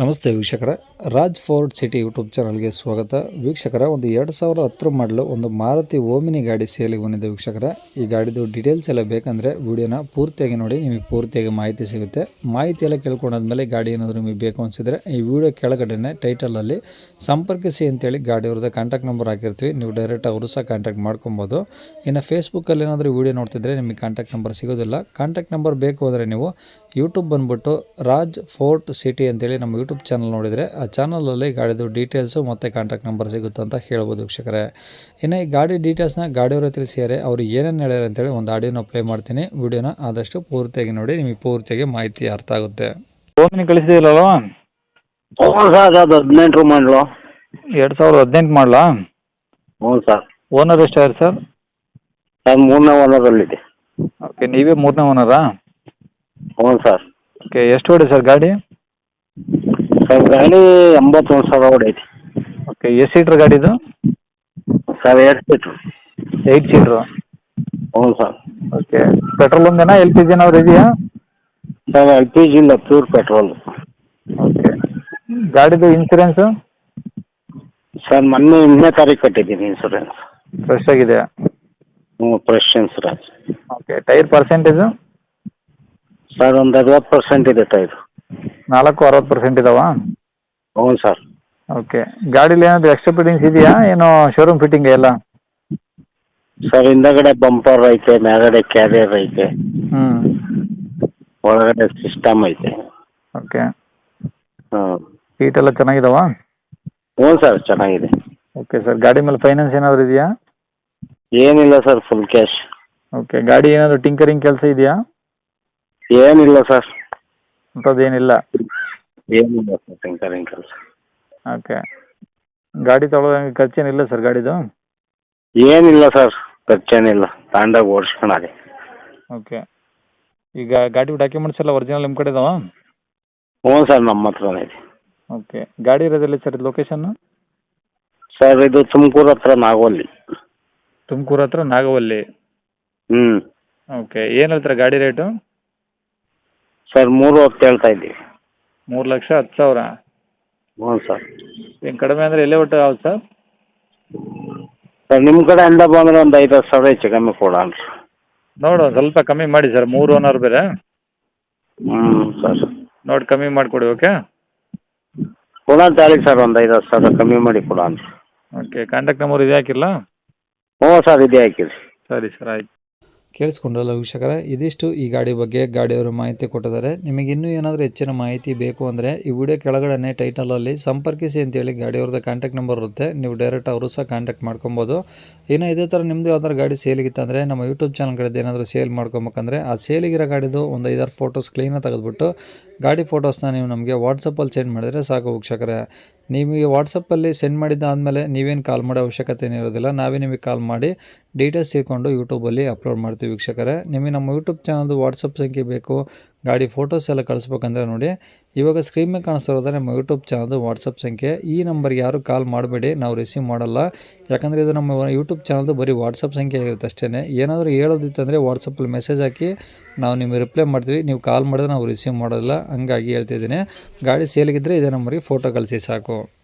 ನಮಸ್ತೆ ವೀಕ್ಷಕರ. Raj Ford city YouTube ಚಾನಲ್ಗೆ ಸ್ವಾಗತ. ವೀಕ್ಷಕರ, ಒಂದು ಎರಡು ಸಾವಿರದ ಹತ್ತರ ಮಾಡಲು ಒಂದು ಮಾರುತಿ ಓಮಿನಿ ಗಾಡಿ ಸೇಲಿಗೆ ಬಂದಿದೆ ವೀಕ್ಷಕರ. ಈ ಗಾಡಿದು ಡೀಟೇಲ್ಸ್ ಎಲ್ಲ ಬೇಕಂದರೆ ವಿಡಿಯೋನ ಪೂರ್ತಿಯಾಗಿ ನೋಡಿ, ನಿಮಗೆ ಪೂರ್ತಿಯಾಗಿ ಮಾಹಿತಿ ಸಿಗುತ್ತೆ. ಮಾಹಿತಿ ಎಲ್ಲ ಕೇಳ್ಕೊಂಡಾದ್ಮೇಲೆ ಗಾಡಿ ಏನಾದರೂ ನಿಮಗೆ ಬೇಕು ಅನಿಸಿದರೆ ಈ ವಿಡಿಯೋ ಕೆಳಗಡೆನೆ ಟೈಟಲಲ್ಲಿ ಸಂಪರ್ಕಿಸಿ ಅಂತೇಳಿ ಗಾಡಿ ಅವ್ರದ್ದು ಕಾಂಟ್ಯಾಕ್ಟ್ ನಂಬರ್ ಹಾಕಿರ್ತೀವಿ. ನೀವು ಡೈರೆಕ್ಟ್ ಅವರು ಸಹ ಕಾಂಟ್ಯಾಕ್ಟ್ ಮಾಡ್ಕೊಬೋದು. ಇನ್ನು ಫೇಸ್ಬುಕ್ಕಲ್ಲಿ ಏನಾದರೂ ವೀಡಿಯೋ ನೋಡ್ತಿದ್ರೆ ನಿಮಗೆ ಕಾಂಟ್ಯಾಕ್ಟ್ ನಂಬರ್ ಸಿಗೋದಿಲ್ಲ. ಕಾಂಟ್ಯಾಕ್ಟ್ ನಂಬರ್ ಬೇಕು ಅಂದರೆ ನೀವು ಯೂಟ್ಯೂಬ್ ಬಂದುಬಿಟ್ಟು ರಾಜ್ ಫೋರ್ಟ್ ಸಿಟಿ ಅಂತೇಳಿ ನಮ್ಮ ಯೂಟ್ಯೂಬ್ ಚಾನಲ್ ನೋಡಿದರೆ ಆ ಚಾನಲಲ್ಲಿ ಗಾಡಿದು ಡೀಟೇಲ್ಸು ಮತ್ತು ಕಾಂಟ್ಯಾಕ್ಟ್ ನಂಬರ್ ಸಿಗುತ್ತೆ ಅಂತ ಹೇಳ್ಬೋದು ವೀಕ್ಷಕರೇ. ಇನ್ನು ಈ ಗಾಡಿ ಡೀಟೇಲ್ಸ್ನ ಗಾಡಿಯವರ ತಿಳಿಸಿದ್ದಾರೆ ಅವರು ಏನೇನು ಹೇಳ್ಯಾರ ಅಂತೇಳಿ ಒಂದು ಆಡಿಯೋನ ಪ್ಲೇ ಮಾಡ್ತೀನಿ. ವಿಡಿಯೋನ ಆದಷ್ಟು ಪೂರ್ತಿಯಾಗಿ ನೋಡಿ ನಿಮಗೆ ಪೂರ್ತಿಯಾಗಿ ಮಾಹಿತಿ ಅರ್ಥ ಆಗುತ್ತೆ. ಓಮಿನಿ ಕಳಿಸಿದಿಲ್ಲಲ್ವ ಹ್ಞೂ ಸರ್ ಅದು ಹದಿನೆಂಟು ಮಾಡಲು. ಎರಡು ಸಾವಿರದ ಹದಿನೆಂಟು ಮಾಡಲಾ? ಹ್ಞೂ ಸರ್. ಓನರ್ ಎಷ್ಟಾಯ್ತು ಸರ್? ಸರ್ ಮೂರನೇ ಓನರಲ್ಲಿದೆ ಓಕೆ ನೀವೇ ಮೂರನೇ ಓನರಾ ಹ್ಞೂ ಸರ್. ಓಕೆ ಎಷ್ಟು ಹೊಡಿ ಸರ್ ಗಾಡಿ? ಸರ್ ಗಾಡಿ ಎಂಬತ್ತೊಂದು ಸಾವಿರ ಹೊಡೈತಿ ಓಕೆ ಎಷ್ಟು ಸೀಟ್ರ್ ಗಾಡಿದು ಸರ್ ಎರಡು ಸೀಟ್ರು ಏಯ್ಟ್ ಸೀಟ್ರು ಹ್ಞೂ ಸರ್. ಓಕೆ ಪೆಟ್ರೋಲ್ ಒಂದೇನಾ ಎಲ್ ಪಿ ಜಿ ಏನಾದ್ರು ಇದೆಯಾ? ಸರ್ ಎಲ್ ಪಿ ಜಿ ಇಲ್ಲ ಪ್ಯೂರ್ ಪೆಟ್ರೋಲ್ ಓಕೆ ಗಾಡಿದು ಇನ್ಸೂರೆನ್ಸು ಸರ್ ಮೊನ್ನೆ ಇನ್ನೇ ತಾರೀಕು ಕಟ್ಟಿದ್ದೀನಿ ಇನ್ಸೂರೆನ್ಸ್ ಫ್ರೆಶ್ ಆಗಿದೆ ಹ್ಞೂ fresh insurance okay tyre percentage sir ಒಂದು ಅರವತ್ತು ಪರ್ಸೆಂಟ್ ಇದೆ ಟೈರು ನಾಲ್ಕು ಅರವತ್ತು ಪರ್ಸೆಂಟ್ ಇದಾವ? ಹ್ಞೂ ಸರ್. ಓಕೆ. ಗಾಡೀಲಿ ಏನಾದರೂ ಎಕ್ಸ್ಟ್ರಾ ಫಿಟ್ಟಿಂಗ್ಸ್ ಇದೆಯಾ? ಏನು ಶೋರೂಮ್ ಫಿಟ್ಟಿಂಗ್ ಎಲ್ಲ? ಸರ್ ಹಿಂದಗಡೆ ಬಂಪರ್ ಐತೆ ಮೇಲ್ಗಡೆ ಕ್ಯಾರಿಯರ್ ಐತೆ. ಹ್ಞೂ ಒಳಗಡೆ ಸಿಸ್ಟಮ್ ಐತೆ. ಓಕೆ. ಹಾಂ ಸೀಟ್ ಎಲ್ಲ ಚೆನ್ನಾಗಿದಾವ? ಹ್ಞೂ ಸರ್ ಚೆನ್ನಾಗಿದೆ. ಓಕೆ ಸರ್ ಗಾಡಿ ಮೇಲೆ ಫೈನಾನ್ಸ್ ಏನಾದರೂ ಇದೆಯಾ? ಏನಿಲ್ಲ ಸರ್ ಫುಲ್ ಕ್ಯಾಶ್ ಓಕೆ ಗಾಡಿ ಏನಾದರೂ ಟಿಂಕರಿಂಗ್ ಕೆಲಸ ಇದೆಯಾ? ಏನಿಲ್ಲ ಸರ್. ಅಂಥದ್ದೇನಿಲ್ಲ ಏನಿಲ್ಲ ಸರ್ ಕೆಲಸ ಓಕೆ ಗಾಡಿ ತೊಗೊಳೋದಂಗೆ ಖರ್ಚೇನಿಲ್ಲ ಸರ್ ಗಾಡಿದು? ಏನಿಲ್ಲ ಸರ್ ಖರ್ಚೇನಿಲ್ಲ. ತಾಂಡಾಗ ಓಡಿಸ್ಕೊಳಗೆ ಓಕೆ ಈಗ ಗಾಡಿ ಡಾಕ್ಯುಮೆಂಟ್ಸ್ ಎಲ್ಲ ಒರಿಜಿನಲ್ ನಿಮ್ಮ ಕಡೆ ಇದಾವ ಹ್ಞೂ ಸರ್ ನಮ್ಮ ಹತ್ರನೇ ಇದೆ. ಓಕೆ ಗಾಡಿ ಇರೋದಿಲ್ಲ ಸರ್ ಇದು ಲೊಕೇಶನ್ನು ಸರ್ ಇದು ತುಮಕೂರು ಹತ್ರ ನಾಗವಲ್ಲಿ. ತುಮಕೂರು ಹತ್ರ ನಾಗವಲ್ಲಿ? ಹ್ಞೂ ಓಕೆ ಏನು ಹೇಳ್ತಾರೆ ಗಾಡಿ ರೇಟು? ಸರ್ ಮೂರು ಹೊತ್ತು ಹೇಳ್ತಾ ಇದ್ದೀವಿ. ಮೂರು ಲಕ್ಷ ಹತ್ತು ಸಾವಿರ? ಹ್ಞೂ ಸರ್. ಏನು ಕಡಿಮೆ ಅಂದರೆ ಎಲ್ಲೇ ಒಟ್ಟು ಆಗುತ್ತೆ ಸರ್? ಸರ್ ನಿಮ್ಮ ಕಡೆಯಿಂದ ಬಂದರೆ ಒಂದು ಐದು ಹತ್ತು ಸಾವಿರ ಹೆಚ್ಚು ಕಮ್ಮಿ ಕೊಡೋಣ ನೋಡುವ ಸ್ವಲ್ಪ ಕಮ್ಮಿ ಮಾಡಿ ಸರ್ ಮೂರು ಓನರ್ ಬೇರೆ. ಹ್ಞೂ ಸರ್. ನೋಡಿ ಕಮ್ಮಿ ಮಾಡಿಕೊಡಿ ಓಕೆ? ಕೊಡೋಣ ತಾಳಿ ಸರ್ ಒಂದು ಐದು ಹತ್ತು ಸಾವಿರ ಕಮ್ಮಿ ಮಾಡಿ ಕೊಡೋಣ ಓಕೆ ಕಾಂಟ್ಯಾಕ್ಟ್ ನಂಬರ್ ಇದೆ ಹಾಕಿಲ್ಲ ಹ್ಞೂ ಸರ್ ಇದೆ ಹಾಕಿರಿ. ಸರಿ ಸರ್ ಆಯ್ತು. ಕೇಳಿಸ್ಕೊಂಡ್ರಲ್ಲ ವೀಕ್ಷಕರ? ಇದಿಷ್ಟು ಈ ಗಾಡಿ ಬಗ್ಗೆ ಗಾಡಿಯವರು ಮಾಹಿತಿ ಕೊಟ್ಟಿದ್ದಾರೆ. ನಿಮಗೆ ಇನ್ನೂ ಏನಾದರೂ ಹೆಚ್ಚಿನ ಮಾಹಿತಿ ಬೇಕು ಅಂದರೆ ಈ ವಿಡಿಯೋ ಕೆಳಗಡೆ ಟೈಟಲಲ್ಲಿ ಸಂಪರ್ಕಿಸಿ ಅಂತೇಳಿ ಗಾಡಿಯವ್ರದ್ದು ಕಾಂಟ್ಯಾಕ್ಟ್ ನಂಬರ್ ಇರುತ್ತೆ. ನೀವು ಡೈರೆಕ್ಟ್ ಅವರು ಸಹ ಕಾಂಟ್ಯಾಕ್ಟ್ ಮಾಡ್ಕೊಬೋದು. ಇನ್ನು ಇದೇ ಥರ ನಿಮ್ಮದು ಯಾವ್ದಾದ್ರು ಗಾಡಿ ಸೇಲಿಗಿತ್ತು ಅಂದರೆ ನಮ್ಮ ಯೂಟ್ಯೂಬ್ ಚಾನಲ್ ಕಡೆದು ಏನಾದರೂ ಸೇಲ್ ಮಾಡ್ಕೊಬೇಕಂದ್ರೆ ಆ ಸೇಲಿಗಿರೋ ಗಾಡಿದು ಒಂದು ಐದಾರು ಫೋಟೋಸ್ ಕ್ಲೀನಾಗಿ ತೆಗೆದುಬಿಟ್ಟು ಗಾಡಿ ಫೋಟೋಸ್ನ ನೀವು ನಮಗೆ ವಾಟ್ಸಪ್ಪಲ್ಲಿ ಸೆಂಡ್ ಮಾಡಿದರೆ ಸಾಕು ವೀಕ್ಷಕರೇ. ನಿಮಗೆ ವಾಟ್ಸಪ್ಪಲ್ಲಿ ಸೆಂಡ್ ಮಾಡಿದ್ದಾದಮೇಲೆ ನೀವೇನು ಕಾಲ್ ಮಾಡೋ ಅವಶ್ಯಕತೆ ಏನಿರೋದಿಲ್ಲ, ನಾವೇ ನಿಮಗೆ ಕಾಲ್ ಮಾಡಿ ಡೀಟೇಲ್ಸ್ ಸೇರಿಕೊಂಡು ಯೂಟ್ಯೂಬಲ್ಲಿ ಅಪ್ಲೋಡ್ ಮಾಡ್ತೀವಿ ವೀಕ್ಷಕರೇ. ನಿಮಗೆ ನಮ್ಮ ಯೂಟ್ಯೂಬ್ ಚಾನಲ್ದು ವಾಟ್ಸಪ್ ಸಂಖ್ಯೆ ಬೇಕು, ಗಾಡಿ ಫೋಟೋಸ್ ಎಲ್ಲ ಕಳಿಸ್ಬೇಕಂದ್ರೆ ನೋಡಿ. ಇವಾಗ ಸ್ಕ್ರೀನ್ ಮೇಲೆ ಕಾಣಿಸ್ತಿರೋದ್ರೆ ನಮ್ಮ ಯೂಟ್ಯೂಬ್ ಚಾನಲ್ದು ವಾಟ್ಸಪ್ ಸಂಖ್ಯೆ. ಈ ನಂಬರ್ಗೆ ಯಾರು ಕಾಲ್ ಮಾಡಬೇಡಿ, ನಾವು ರಿಸೀವ್ ಮಾಡಲ್ಲ. ಯಾಕಂದರೆ ಇದು ನಮ್ಮ ಯೂಟ್ಯೂಬ್ ಚಾನಲ್ದು ಬರೀ ವಾಟ್ಸಪ್ ಸಂಖ್ಯೆ ಆಗಿರುತ್ತೆ ಅಷ್ಟೇ ಏನಾದರೂ ಹೇಳೋದಿತ್ತಂದರೆ ವಾಟ್ಸಪ್ಪಲ್ಲಿ ಮೆಸೇಜ್ ಹಾಕಿ ನಾವು ನಿಮಗೆ ರಿಪ್ಲೈ ಮಾಡ್ತೀವಿ. ನೀವು ಕಾಲ್ ಮಾಡಿದ್ರೆ ನಾವು ರಿಸೀವ್ ಮಾಡೋಲ್ಲ. ಹಂಗಾಗಿ ಹೇಳ್ತಿದ್ದೀನಿ. ಗಾಡಿ ಸೇಲಿಗಿದ್ದರೆ ಇದೇ ನಂಬರಿಗೆ ಫೋಟೋ ಕಳಿಸಿ ಸಾಕು.